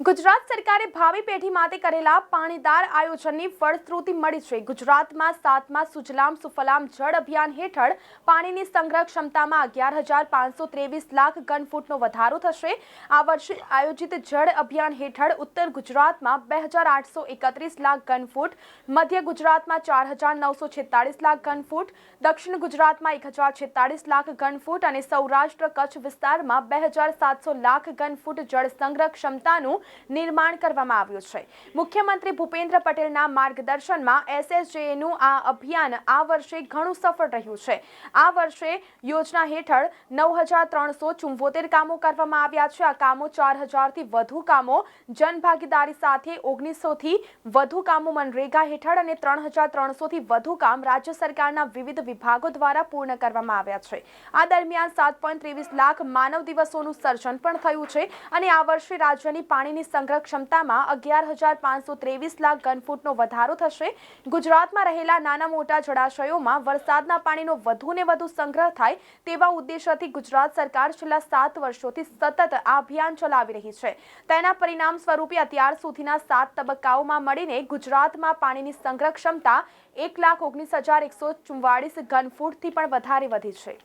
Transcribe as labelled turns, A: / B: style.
A: ગુજરાત સરકારે ભાવિ પેઢી માટે કરેલા પાણીદાર આયોજનની ફળશ્રુતિ મળી છે. ગુજરાતમાં સાતમા સુજલામ સુફલામ જળ અભિયાન હેઠળ પાણીની સંગ્રહ ક્ષમતામાં અગિયાર હજાર પાંચસો ત્રેવીસ લાખ ઘનફૂટનો વધારો થશે. આ વર્ષે આયોજિત જળ અભિયાન હેઠળ ઉત્તર ગુજરાતમાં બે હજાર આઠસો એકત્રીસ લાખ ઘનફૂટ, મધ્ય ગુજરાતમાં ચાર હજાર નવસો છેતાળીસ લાખ ઘનફૂટ, દક્ષિણ ગુજરાતમાં એક હજાર છેતાળીસ લાખ ઘનફૂટ અને સૌરાષ્ટ્ર કચ્છ વિસ્તારમાં બે હજાર સાતસો લાખ ઘનફૂટ જળ સંગ્રહ ક્ષમતાનું નિર્માણ કરવામાં આવ્યું છે. મુખ્યમંત્રી ભૂપેન્દ્ર પટેલના માર્ગદર્શનમાં એસએસજેનું આ અભિયાન આ વર્ષે ઘણું સફળ રહ્યું છે. આ વર્ષે યોજના હેઠળ નવ હજાર ત્રણસો ચુંબોતેર કામો કરવામાં આવ્યા છે. આ કામો ચાર હજારથી વધુ કામો જનભાગીદારી સાથે ઓગણીસોથી વધુ કામો મનરેગા હેઠળ અને ત્રણ હજાર ત્રણસોથી વધુ કામ રાજ્ય સરકારના વિવિધ વિભાગો દ્વારા પૂર્ણ કરવામાં આવ્યા છે. આ દરમિયાન સાત પોઈન્ટ ત્રેવીસ લાખ માનવ દિવસોનું સર્જન પણ થયું છે અને આ વર્ષે રાજ્યની પાણીની સંગ્રહ ક્ષમતામાં અગિયાર હજાર પાંચસો ત્રેવીસ લાખ ઘનફૂટનો વધારો થશે. ગુજરાતમાં રહેલા નાના મોટા જળાશયોમાં વરસાદના પાણીનો વધુને વધુ સંગ્રહ થાય તેવા ઉદ્દેશ્યથી ગુજરાત સરકાર છેલ્લા સાત વર્ષોથી સતત આ અભિયાન ચલાવી રહી છે. તેના પરિણામ સ્વરૂપે અત્યાર સુધીના સાત તબક્કાઓમાં મળીને ગુજરાતમાં પાણીની સંગ્રહ ક્ષમતા એક લાખ ઓગણીસ હજાર એકસો ચુમ્વાળીસ ઘનફૂટથી પણ વધારે વધી છે.